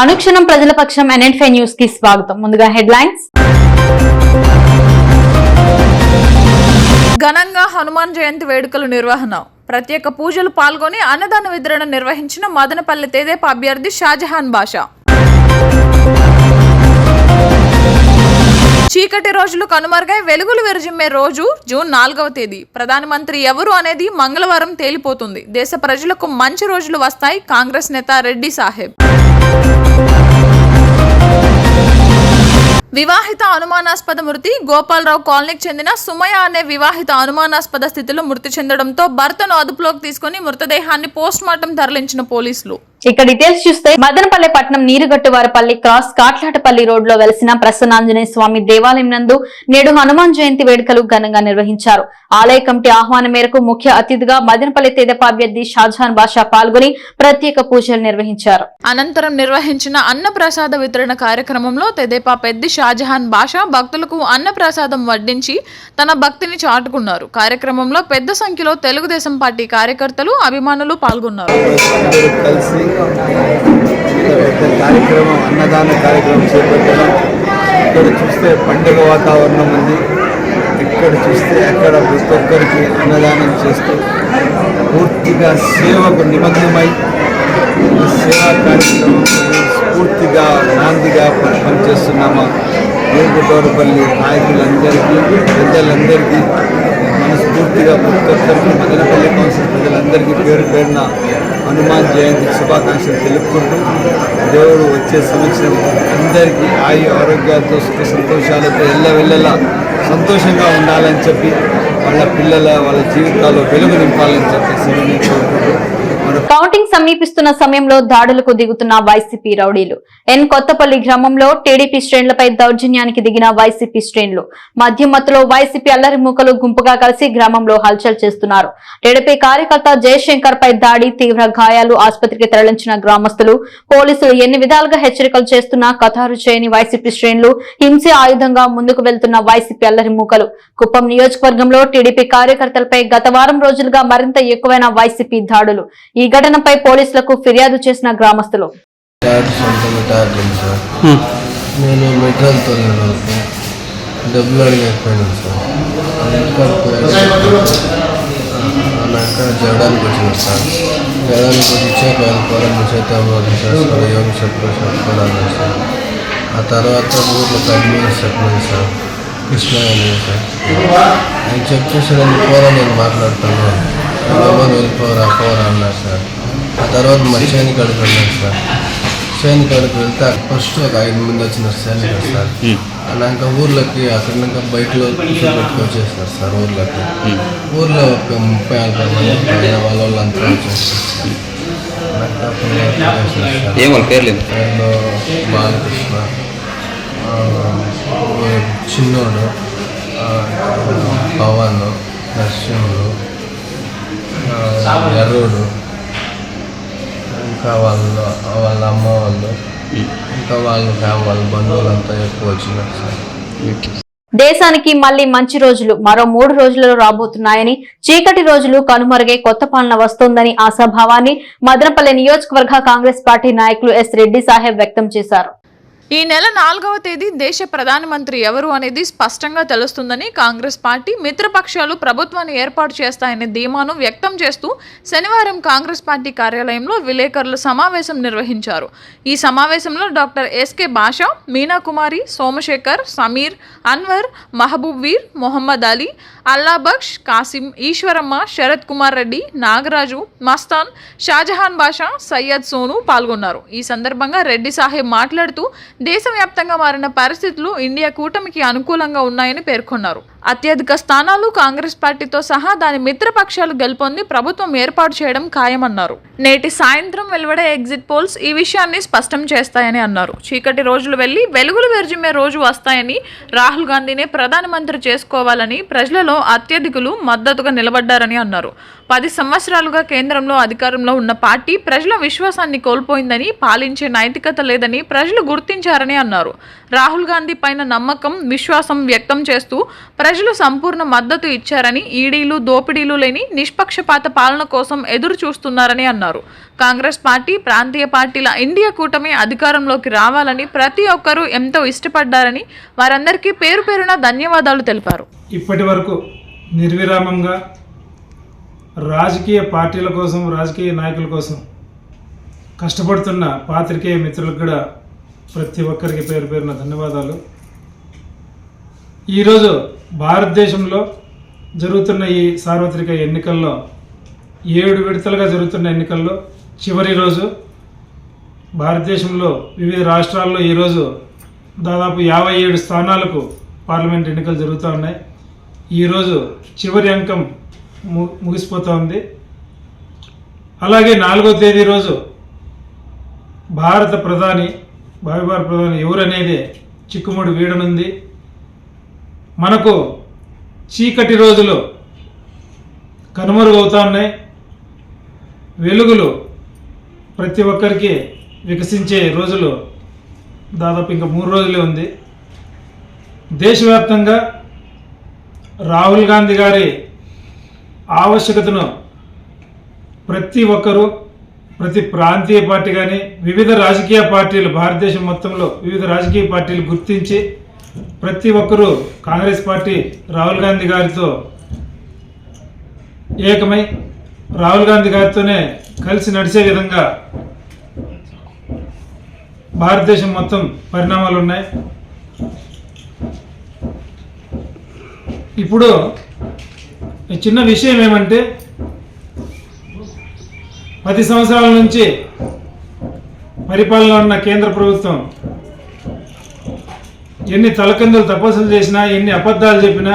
అనుక్షణం ప్రజల పక్షం ఎన్ఎన్ఫై న్యూస్కి స్వాగతం. ముందుగా హెడ్లైన్స్. ఘనంగా హనుమాన్ జయంతి వేడుకల నిర్వహణ. ప్రత్యేక పూజలు పాల్గొని అన్నదాన వితరణ నిర్వహించిన మదనపల్లి తేదేప అభ్యర్థి షాజహాన్ బాషా. చీకటి రోజులు కనుమరుగై వెలుగులు విరజిమ్మే రోజు జూన్ నాలుగవ తేదీ. ప్రధానమంత్రి ఎవరు అనేది మంగళవారం తేలిపోతుంది. దేశ ప్రజలకు మంచి రోజులు వస్తాయి కాంగ్రెస్ నేత రెడ్డి సాహెబ్. వివాహిత అనుమానాస్పద మృతి. గోపాలరావు కాలనీకి చెందిన సుమయ అనే వివాహిత అనుమానాస్పద స్థితిలో మృతి చెందడంతో భర్తను అదుపులోకి తీసుకుని మృతదేహాన్ని పోస్టుమార్టం తరలించిన పోలీసులు. ఇక డీటెయిల్స్ చూస్తే మదనపల్లె పట్నం నీరుగట్టువారపల్లి క్రాస్ కాట్లాటపల్లి రోడ్లో వెలిసిన ప్రసన్నాంజనేయ స్వామి దేవాలయం నందు నేడు హనుమాన్ జయంతి వేడుకలు ఘనంగా నిర్వహించారు. ఆలయ కమిటీ ఆహ్వానం మేరకు ముఖ్య అతిథిగా మదనపల్లి తెదేపా అభ్యర్థి షాజహాన్ బాషా పాల్గొని ప్రత్యేక పూజలు నిర్వహించారు. అనంతరం నిర్వహించిన అన్నప్రసాద వితరణ కార్యక్రమంలో తెదేపా పెద్ది షాజహాన్ బాషా భక్తులకు అన్నప్రసాదం వడ్డించి తన భక్తిని చాటుకున్నారు. కార్యక్రమంలో పెద్ద సంఖ్యలో తెలుగుదేశం పార్టీ కార్యకర్తలు అభిమానులు పాల్గొన్నారు. కార్యక్రమం అన్నదాన కార్యక్రమం చేపట్టడం ఇక్కడ చూస్తే పండుగ వాతావరణం ఉంది. ఇక్కడ చూస్తే అక్కడ ప్రతి ఒక్కరికి అన్నదానం చేస్తూ పూర్తిగా సేవకు నిమగ్నమై సేవా కార్యక్రమం స్ఫూర్తిగా నాందిగా పనిచేస్తున్నామా? వేరుగొట్టవరపల్లి నాయకులందరికీ పెద్దలందరికీ మనస్ఫూర్తిగా ప్రతి మదనపల్లి కౌన్సిల్ ప్రజలందరికీ పేరు పేరున హనుమాన్ జయంతి శుభాకాంక్షలు తెలుపుకుంటూ దేవుడు వచ్చే సంవత్సరం అందరికీ ఆయు ఆరోగ్యాలతో సుఖ సంతోషాలతో ఎల్లవెల్లలా సంతోషంగా ఉండాలని చెప్పి వాళ్ళ పిల్లల వాళ్ళ జీవితాల్లో వెలుగు నింపాలని చెప్పేసి నేను కోరుకుంటూ కౌంటింగ్ సమీపిస్తున్న సమయంలో దాడులకు దిగుతున్న వైసీపీ రౌడీలు. ఎన్ కొత్తపల్లి గ్రామంలో టీడీపీ శ్రేణులపై దౌర్జన్యానికి దిగిన వైసీపీ శ్రేణులు. మధ్య వైసీపీ అల్లరి మూకలు గుంపుగా కలిసి గ్రామంలో హల్చల్ చేస్తున్నారు. టీడీపీ కార్యకర్త జయశంకర్ పై దాడి తీవ్ర గాయాలు ఆసుపత్రికి తరలించిన గ్రామస్తులు పోలీసులు ఎన్ని విధాలుగా హెచ్చరికలు చేస్తున్నా కథారు చేయని వైసీపీ శ్రేణులు హింస ఆయుధంగా ముందుకు వెళ్తున్న వైసీపీ అల్లరి మూకలు. కుప్పం నియోజకవర్గంలో టీడీపీ కార్యకర్తలపై గత వారం రోజులుగా మరింత ఎక్కువైన వైసీపీ దాడులు. ఈ ఘటనపై పోలీసులకు ఫిర్యాదు చేసిన గ్రామస్తులు. నేను మెట్రల్ తోలేను వరకు డబ్బులు అడిగకపోయినాను సార్. జగడానికి వచ్చినాను సార్. జగడానికి వచ్చి ఇచ్చాక వెళ్ళిపోవాలని చేద్దాము సార్. ఏమి చెప్పు చెప్పుకోవాలి సార్. ఆ తర్వాత ఊర్లో కన్వీన్స్ చెప్పలేదు సార్. కృష్ణ అని సార్. ఆయన చెప్తే సార్ నేను పోరా నేను మాట్లాడతాను. ఎవరు వెళ్ళిపోరా పోరా అన్నారు సార్. ఆ తర్వాత మా చేని కాడికి వెళ్ళాను సార్. చేని కాడికి వెళ్తే ఫస్ట్ ఒక ఐదు మంది వచ్చినారు సైనికులు సార్. అన్నాక ఊర్లోకి అక్కడ బయటలో పెట్టుకు వచ్చేసినారు సార్ ఊర్లోకి. ఊర్లో ఒక ముప్పై నలభై మంది పైన వాళ్ళ వాళ్ళంతా వచ్చేసారు సార్. ఏం వాళ్ళ బాలకృష్ణ చిన్నోడు పవన్ నరసింహుడు ఎర్రుడు ఇంకా వాళ్ళ వాళ్ళ అమ్మ వాళ్ళు ఇంకా వాళ్ళ వాళ్ళ బంధువులంతా ఎక్కువ వచ్చినారు సార్. దేశానికి మళ్ళీ మంచి రోజులు మరో మూడు రోజులలో రాబోతున్నాయని చీకటి రోజులు కనుమరుగే కొత్త పాలన వస్తోందని ఆశాభావాన్ని మదనపల్లి నియోజకవర్గ కాంగ్రెస్ పార్టీ నాయకులు ఎస్ రెడ్డి సాహెబ్ వ్యక్తం చేశారు. ఈ నెల నాలుగవ తేదీ దేశ ప్రధానమంత్రి ఎవరు అనేది స్పష్టంగా తెలుస్తుందని కాంగ్రెస్ పార్టీ మిత్రపక్షాలు ప్రభుత్వాన్ని ఏర్పాటు చేస్తాయనే ధీమాను వ్యక్తం చేస్తూ శనివారం కాంగ్రెస్ పార్టీ కార్యాలయంలో విలేకరుల సమావేశం నిర్వహించారు. ఈ సమావేశంలో డాక్టర్ ఎస్కే బాషా మీనా కుమారి సోమశేఖర్ సమీర్ అన్వర్ మహబూబ్ వీర్ మొహమ్మద్ అలీ అల్లాబక్ష్ కాసిం ఈశ్వరమ్మ శరత్ కుమార్ రెడ్డి నాగరాజు మస్తాన్ షాజహాన్ బాషా సయ్యద్ సోను పాల్గొన్నారు. ఈ సందర్భంగా రెడ్డి సాహెబ్ మాట్లాడుతూ దేశవ్యాప్తంగా మారిన పరిస్థితులు ఇండియా కూటమికి అనుకూలంగా ఉన్నాయని పేర్కొన్నారు. అత్యధిక స్థానాలు కాంగ్రెస్ పార్టీతో సహా దాని మిత్రపక్షాలు గెలుపొంది ప్రభుత్వం ఏర్పాటు చేయడం ఖాయమన్నారు. నేటి సాయంత్రం వెలువడే ఎగ్జిట్ పోల్స్ ఈ విషయాన్ని స్పష్టం చేస్తాయని అన్నారు. చీకటి రోజులు వెళ్ళి వెలుగులు వెర్జిమ్మే రోజు వస్తాయని రాహుల్ గాంధీనే ప్రధానమంత్రి చేసుకోవాలని ప్రజలలో అత్యధికులు మద్దతుగా నిలబడ్డారని అన్నారు. పది సంవత్సరాలుగా కేంద్రంలో అధికారంలో ఉన్న పార్టీ ప్రజల విశ్వాసాన్ని కోల్పోయిందని పాలించే నైతికత లేదని ప్రజలు గుర్తించారని అన్నారు. రాహుల్ గాంధీ పైన నమ్మకం విశ్వాసం వ్యక్తం చేస్తూ ప్రజలు సంపూర్ణ మద్దతు ఇచ్చారని ఈడీలు దోపిడీలు లేని నిష్పక్షపాత పాలన కోసం ఎదురు చూస్తున్నారని అన్నారు. కాంగ్రెస్ పార్టీ ప్రాంతీయ పార్టీల ఇండియా కూటమి అధికారంలోకి రావాలని ప్రతి ఒక్కరూ ఎంతో ఇష్టపడ్డారని వారందరికీ పేరు పేరున ధన్యవాదాలు తెలిపారు. ఇప్పటి వరకు నిర్విరామంగా రాజకీయ పార్టీల కోసం రాజకీయ నాయకుల కోసం కష్టపడుతున్న పాత్రికేయ మిత్రులకు కూడా ప్రతి ఒక్కరికి పేరు పేరున ధన్యవాదాలు. ఈరోజు భారతదేశంలో జరుగుతున్న ఈ సార్వత్రిక ఎన్నికల్లో ఏడు విడతలుగా జరుగుతున్న ఎన్నికల్లో చివరి రోజు భారతదేశంలో వివిధ రాష్ట్రాల్లో ఈరోజు దాదాపు యాభై ఏడు స్థానాలకు పార్లమెంట్ ఎన్నికలు జరుగుతూ ఉన్నాయి. ఈరోజు చివరి అంకం ము ముగిసిపోతూ ఉంది. అలాగే నాలుగో తేదీ రోజు భారత ప్రధాని భావిభార ప్రధాని ఎవరనేది చిక్కుముడి వీడనుంది. మనకు చీకటి రోజులు కనుమరుగవుతా ఉన్నాయి వెలుగులు ప్రతి ఒక్కరికి వికసించే రోజులు దాదాపు ఇంకా మూడు రోజులే ఉంది. దేశవ్యాప్తంగా రాహుల్ గాంధీ గారి ఆవశ్యకతను ప్రతి ఒక్కరూ ప్రతి ప్రాంతీయ పార్టీ కానీ వివిధ రాజకీయ పార్టీలు భారతదేశం మొత్తంలో వివిధ రాజకీయ పార్టీలు గుర్తించి ప్రతి ఒక్కరూ కాంగ్రెస్ పార్టీ రాహుల్ గాంధీ గారితో ఏకమై రాహుల్ గాంధీ గారితోనే కలిసి నడిచే విధంగా భారతదేశం మొత్తం పరిణామాలు ఉన్నాయి. ఇప్పుడు ఈ చిన్న విషయం ఏమంటే పది సంవత్సరాల నుంచి పరిపాలన ఉన్న కేంద్ర ప్రభుత్వం ఎన్ని తలకిందులు తపస్సులు చేసినా ఎన్ని అబద్ధాలు చెప్పినా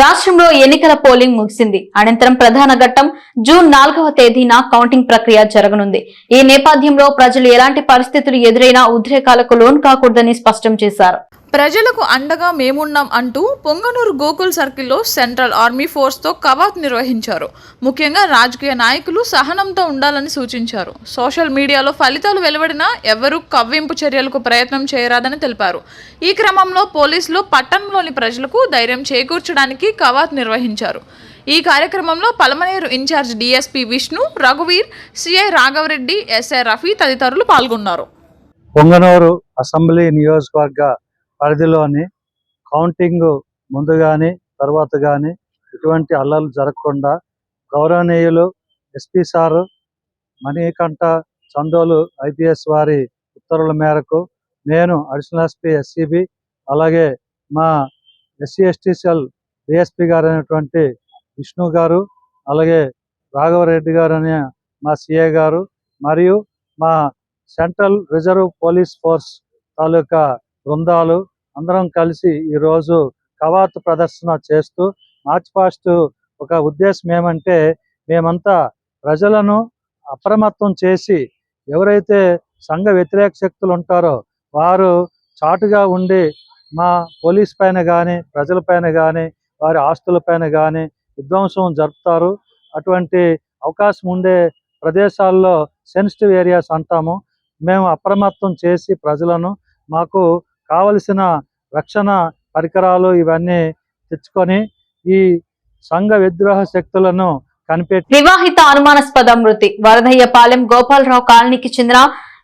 రాష్ట్రంలో ఎన్నికల పోలింగ్ ముగిసింది. అనంతరం ప్రధాన ఘట్టం జూన్ నాలుగవ తేదీన కౌంటింగ్ ప్రక్రియ జరగనుంది. ఈ నేపథ్యంలో ప్రజలు ఎలాంటి పరిస్థితులు ఎదురైనా ఉద్రేకాలకు లోన్ కాకూడదని స్పష్టం చేశారు. ప్రజలకు అండగా మేమున్నాం అంటూ పొంగనూరు గోకుల్ సర్కిల్లో సెంట్రల్ ఆర్మీ ఫోర్స్తో కవాత్ నిర్వహించారు. ముఖ్యంగా రాజకీయ నాయకులు సహనంతో ఉండాలని సూచించారు. సోషల్ మీడియాలో ఫలితాలు వెలువడినా ఎవరూ కవ్వింపు చర్యలకు ప్రయత్నం చేయరాదని తెలిపారు. ఈ క్రమంలో పోలీసులు పట్టణంలోని ప్రజలకు ధైర్యం చేకూర్చడానికి కవాత్ నిర్వహించారు. ఈ కార్యక్రమంలో పలమనేరు ఇన్ఛార్జ్ డిఎస్పి విష్ణు రఘువీర్ సిఐ రాఘవరెడ్డి ఎస్ఐ రఫీ తదితరులు పాల్గొన్నారు. పొంగనూరు అసెంబ్లీ నియోజకవర్గ పరిధిలోని కౌంటింగ్ ముందు కానీ తర్వాత కానీ ఎటువంటి అల్లలు జరగకుండా గౌరవనీయులు SP sir Manikanta Chandolu IPS వారి ఉత్తర్వుల మేరకు నేను అడిషనల్ ఎస్పీ ఎస్సీబీ అలాగే మా ఎస్సీ ఎస్టీ సెల్ డిఎస్పీ గారు అయినటువంటి విష్ణు గారు అలాగే రాఘవరెడ్డి గారు అనే మా సిఏ గారు మరియు మా సెంట్రల్ రిజర్వ్ పోలీస్ ఫోర్స్ తాలూకా బృందాలు అందరం కలిసి ఈరోజు కవాత్ ప్రదర్శన చేస్తూ మార్చ్ పాస్ట్ ఒక ఉద్దేశం ఏమంటే మేమంతా ప్రజలను అప్రమత్తం చేసి ఎవరైతే సంఘ వ్యతిరేక శక్తులు ఉంటారో వారు చాటుగా ఉండి మా పోలీస్ పైన కానీ ప్రజలపైన కానీ వారి ఆస్తులపైన కానీ విధ్వంసం జరుపుతారు. అటువంటి అవకాశం ఉండే ప్రదేశాల్లో సెన్సిటివ్ ఏరియాస్ అంటాము. మేము అప్రమత్తం చేసి ప్రజలను మాకు కావలసిన రక్షణ పరికరాలు ఇవన్నీ తెచ్చుకొని ఈ సంఘ విద్రోహ శక్తులను కనిపెట్టి వివాహిత అనుమానాస్పద మృతి. వరదయ్యపాలెం గోపాలరావు కాలనీకి చెందిన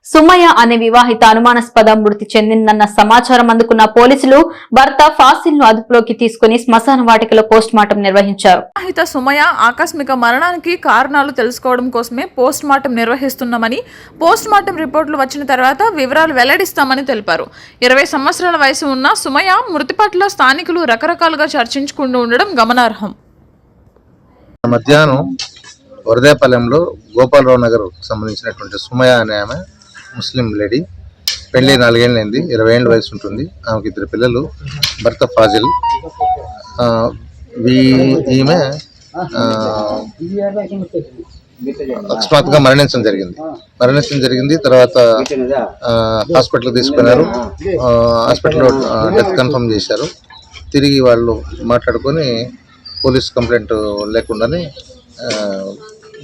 సుమయ్య అనే వివాహిత అనుమానాస్పద మృతి చెందిందన్న సమాచారం అందుకున్న పోలీసులు భర్త ఫాసిల్ను అదుపులోకి తీసుకుని శ్మశాన వాటికలో పోస్ట్ మార్టం నిర్వహించారు. వివాహిత సుమయ ఆకస్మిక మరణానికి కారణాలు తెలుసుకోవడం కోసమే పోస్ట్ మార్టం నిర్వహిస్తున్నామని పోస్ట్ మార్టం రిపోర్టులు వచ్చిన తర్వాత వివరాలు వెల్లడిస్తామని తెలిపారు. ఇరవై సంవత్సరాల వయసు ఉన్న సుమయ మృతి పట్ల స్థానికులు రకరకాలుగా చర్చించుకుంటూ ఉండడం గమనార్హం. మధ్యాహ్నం వరదేపాలెంలో గోపాలరావు నగర్ సంబంధించినటువంటి సుమయ అనే ఆమె ముస్లిం లేడీ. పెళ్ళి నాలుగేళ్ళైంది ఇరవై ఏళ్ళ వయసు ఉంటుంది. ఆమెకి ఇద్దరు పిల్లలు భర్త ఫాజిల్. ఈమె అకస్మాత్తుగా మరణించడం జరిగింది. మరణించడం జరిగింది తర్వాత హాస్పిటల్ హాస్పిటల్కి తీసుకున్నారు హాస్పిటల్లో డెత్ కన్ఫర్మ్ చేశారు. తిరిగి వాళ్ళు మాట్లాడుకొని పోలీస్ కంప్లైంట్ లేకుండానే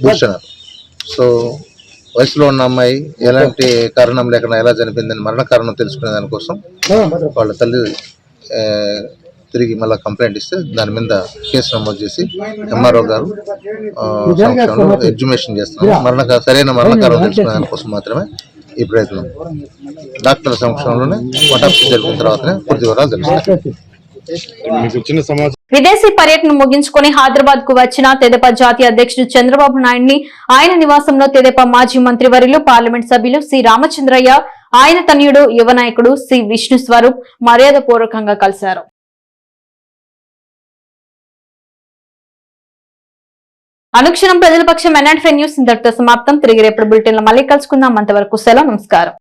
కూర్చున్నారు సో వయసులో ఉన్న అమ్మాయి ఎలాంటి కారణం లేకుండా ఎలా చనిపోయిందని మరణ కారణం తెలుసుకునే దానికోసం వాళ్ళ తల్లి తిరిగి మళ్ళీ కంప్లైంట్ ఇస్తే దాని మీద కేసు నమోదు చేసి ఎంఆర్ఓ గారు ఆ, సమక్షంలో ఎగ్జిమేషన్ చేస్తున్నాం మరణ సరైన మరణ కారణం తెలుసుకునే దానికోసం మాత్రమే ఈ ప్రయత్నం. డాక్టర్ సమక్షంలోనే వటాప్సి జరిపిన తర్వాతనే పూర్తి వివరాలు తెలుస్తాయి. విదేశీ పర్యటన ముగించుకొని హైదరాబాద్కు వచ్చిన తెదేపా జాతీయ అధ్యక్షుడు చంద్రబాబు నాయుడిని ఆయన నివాసంలో తెదేపా మాజీ మంత్రివర్యులు పార్లమెంట్ సభ్యులు సి. రామచంద్రయ్య ఆయన తనయుడు యువ నాయకుడు సి. విష్ణు స్వరూప్ మర్యాద పూర్వకంగా కలిశారు. అనుక్షణం ప్రజల పక్షం ఎన్ఆర్ఫై న్యూస్ ఇంతటితో సమాప్తం. తిరిగి రేపటి బులెటిన్ మళ్ళీ కలుసుకుందాం. అంతవరకు సెలవు నమస్కారం.